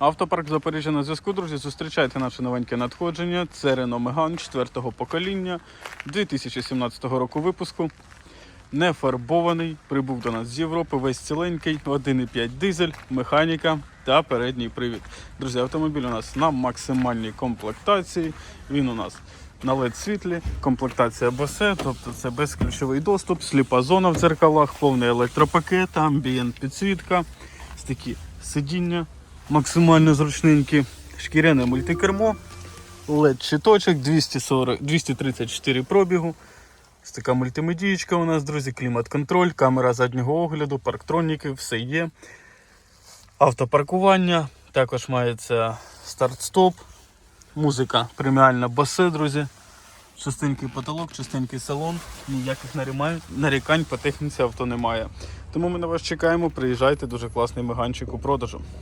Автопарк Запоріжжя на зв'язку, друзі. Зустрічайте наше новеньке надходження. Це Renault Megane 4-го покоління 2017 року випуску. Не фарбований, прибув до нас з Європи, весь ціленький, 1,5 дизель, механіка та передній привід. Друзі, автомобіль у нас на максимальній комплектації. Він у нас на LED світлі, комплектація Bose, тобто це безключовий доступ, сліпа зона в дзеркалах, повний електропакет, амбієнт підсвітка, такі сидіння максимально зручненькі, шкіряне мультикермо, LED щиточок 240, 234 пробігу. Ось така мультимедієчка у нас, друзі, клімат-контроль, камера заднього огляду, парктроніки, все є. Автопаркування, також мається старт-стоп, музика преміальна басе, друзі. Чистенький потолок, чистенький салон, ніяких нарікань по техніці авто немає. Тому ми на вас чекаємо, приїжджайте, дуже класний меганчик у продажу.